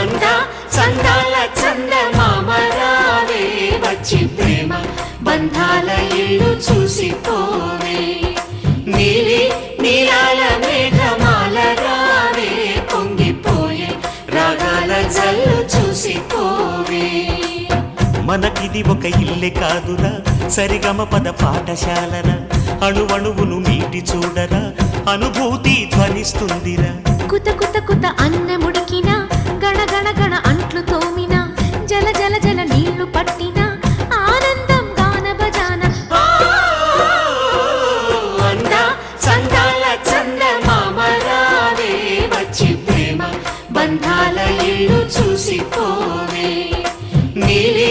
అంద చందాల చంద మామరావే వచ్చి ప్రేమ బంధాల ఇల్లు చూసిపోవే. నీలి నీలాల మేఘమాల రావే పొంగిపోయే రాగాల జల్లు చూసిపోవే. మనకిది ఒక ఇల్లే కాదురా సరిగమ పద పాఠశాలరా. అణువణువును మీటి చూడరా అనుభూతి ధ్వనిస్తుందిరా. కుత నిన్ను చూసిపోవే నీలి